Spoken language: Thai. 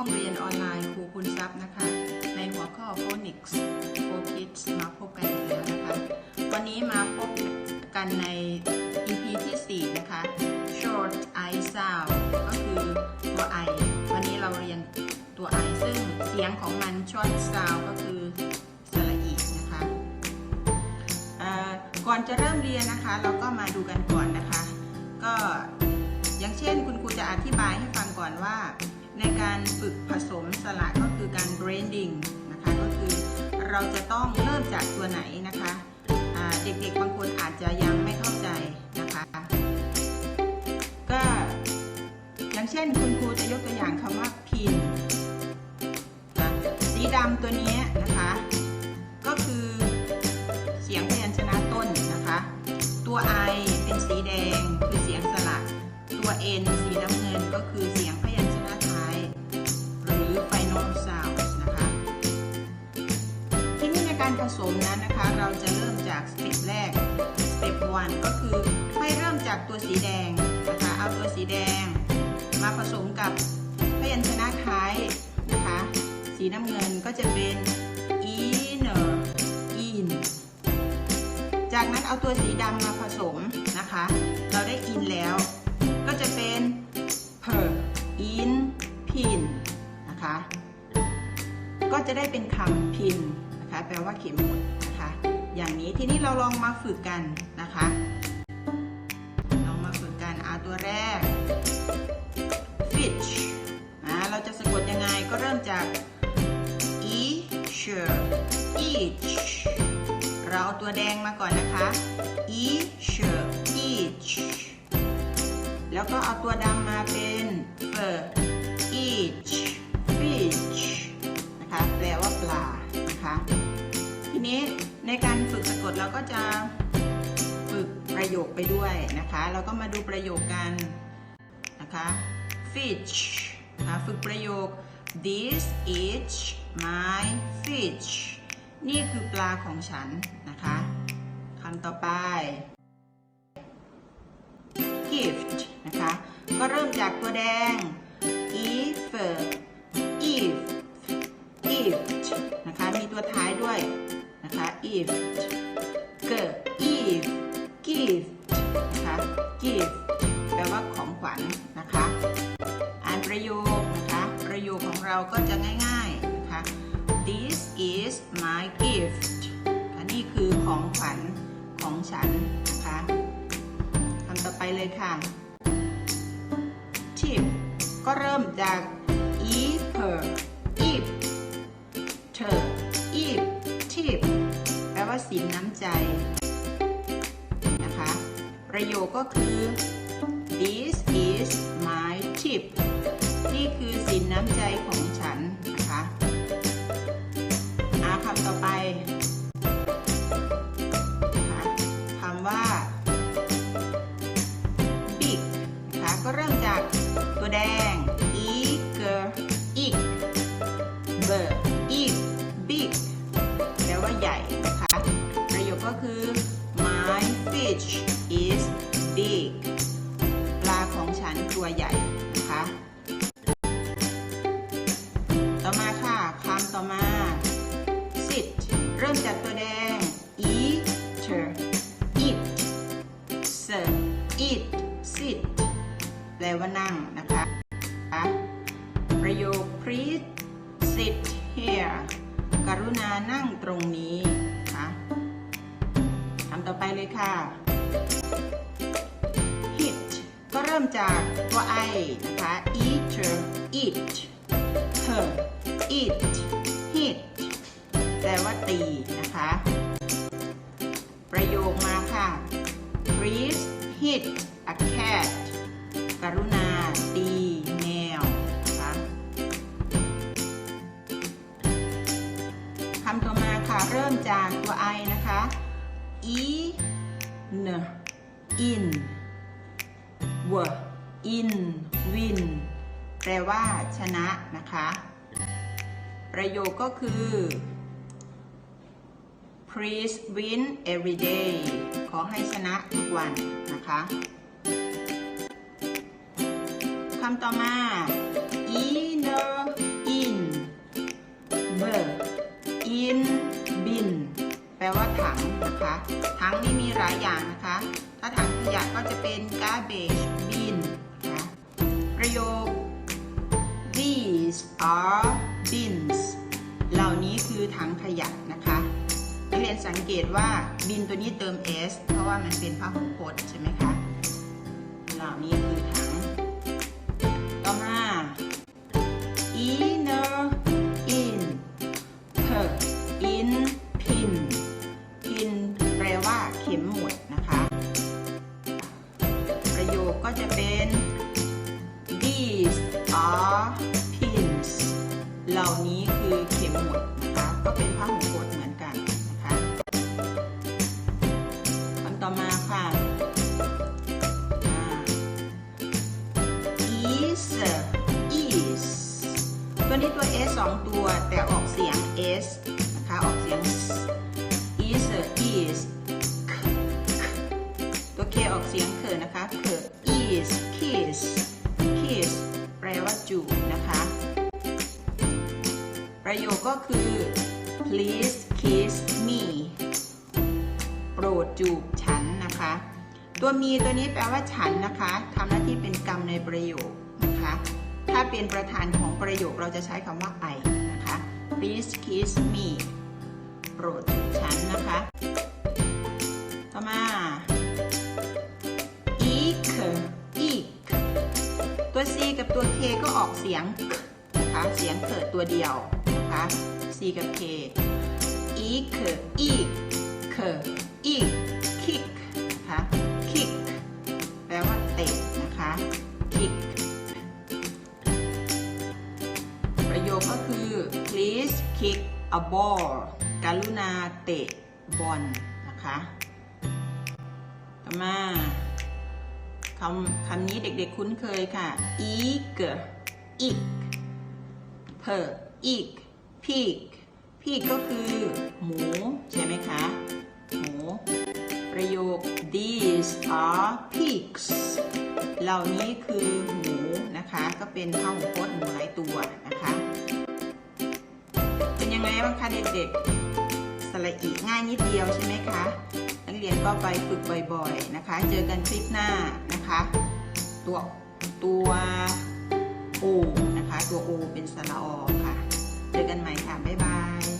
องเรียนออนไลน์ครูคุณทรัพย์นะคะ ในหัวข้อ Phonics for Kids มาพบกันอีกแล้วนะคะ วันนี้มาพบกันใน EP ที่ 4 นะคะ short i sound ก็คือตัว i วันนี้เราเรียนตัว i ซึ่งเสียงของมัน short sound ก็คือสระอีนะคะก่อนจะเริ่มเรียนนะคะ เราก็มาดูกันก่อนนะคะ ก็อย่างเช่นคุณครูจะอธิบายให้ฟังก่อนว่า ในการฝึกผสมสระก็คือการ blending นะคะก็คือเราจะต้องเริ่มจากตัวไหนนะคะเด็กๆบางคนอาจจะยังไม่เข้าใจนะคะ ก็อย่างเช่นคุณครูจะยกตัวอย่างคำว่า pin นสีดำตัวนี้นะคะ ก็คือเสียงพยัญชนะต้นนะคะ ตัว i เป็นสีแดงคือเสียงสระตัว n สีน้ำเงินก็คือเสียงพยัญ n o l s o u n d นะคะที่นี่ในการผสมนั้นนะคะ เราจะเริ่มจากสเต็ปแรกสเต็ป1ก็คือให้เริ่มจากตัวสีแดงนะคะเอาตัวสีแดง มาผสมกับพยัญชนะท้ายนะคะ สีน้ำเงินก็จะเป็น inner in จากนั้นเอาตัวสีดำมาผสมนะคะ เราได้ in แล้ว จะได้เป็นคำพินนะคะ แปลว่าเข็มหมดนะคะ อย่างนี้ทีนี้เราลองมาฝึกกันนะคะลองมาฝึกกันอาตัวแรก fish นะเราจะสะกดยังไงก็เริ่มจาก e sh each เราเอาตัวแดงมาก่อนนะคะ e sh each แล้วก็เอาตัวดำมาเป็น fur each fish นะคะ แปลว่าปลานะคะ ทีนี้ในการฝึกสะกดเราก็จะฝึกประโยคไปด้วยนะคะ เราก็มาดูประโยคกันนะคะ fish นะะฝึกประโยค this is my fish นี่คือปลาของฉันนะคะคำต่อไป gift นะคะ ก็เริ่มจากตัวแดง นะคะ if g if gift นะคะ gift แปลว่าของขวัญนะคะ อ่านประโยคนะคะ ประโยคของเราก็จะง่ายๆนะคะ this is my gift ค่ะนี่คือของขวัญของฉันนะคะคำต่อไปเลยค่ะ tip ก็เริ่มจาก if if th if tip แปลว่า สินน้ำใจนะคะ ประโยคก็คือ this is my tip นี่คือสินน้ำใจของฉันนะคะอาคำต่อไป big ปลาของฉันตัวใหญ่นะคะ ต่อมาค่ะคำต่อมา sit เริ่มจากตัวแดง eat eat s eat sit แปลว่านั่งนะคะ ประโยค please sit here กรุณานั่งตรงนี้นะคะคำต่อไปเลยค่ะ มจากตัว i นะคะ eat eat her eat hit แปลว่าตีนะคะ ประโยคมาค่ะ please hit a cat กรุณาตีแมวนะคะคำต่อมาค่ะ เริ่มจากตัว i นะคะ e n in w in win แปลว่าชนะนะคะ ประโยคก็คือ please win every day ขอให้ชนะทุกวันนะคะคำต่อมา inner in ver in bin แปลว่าถังนะคะ ถังนี่มีหลายอย่างนะคะ ถ้าถังขยะก็จะเป็น garbage bin นะคะประโยค these are bins เหล่านี้คือถังขยะนะคะนักเรียนสังเกตว่าบินตัวนี้เติม s เพราะว่ามันเป็นพหูพจน์ใช่ไหมคะ เหล่านี้คือถัง ต่อมาค่ะ is is ตัวนี้ตัว s สองตัวแต่ออกเสียง s นะคะออกเสียง is is ตัว k ออกเสียงเขินนะคะเขิน is kiss kiss แปลว่าจูบนะคะ ประโยคก็คือ please จูบฉันนะคะ ตัวมีตัวนี้แปลว่าฉันนะคะทำหน้าที่เป็นกรรมในประโยคนะคะ ถ้าเป็นประธานของประโยคเราจะใช้คำว่า I นะคะ please kiss me โปรดจูบฉันนะคะ ต่อมา ik ik ตัว c กับตัว k ก็ออกเสียงนะคะเสียงเกิดตัวเดียวนะคะ c กับ k ik ik k ball กรุณาเตะบอลนะคะ ต่อมาคำคำนี้เด็กๆคุ้นเคยค่ะ ik ik per ik pig pig ก็คือหมู ใช่ไหมคะ หมู ประโยค these are pigs เหล่านี้คือหมูนะคะ ก็เป็นพหูพจน์หมูหลายตัวนะคะ บ้างคะเด็กๆสระอีง่ายนิดเดียวใช่ไหมคะนักเรียนก็ไปฝึกบ่อยๆนะคะ เจอกันคลิปหน้านะคะ ตัวตัวโอนะคะ ตัวโอเป็นสระอค่ะ เจอกันใหม่ค่ะ บ๊ายบาย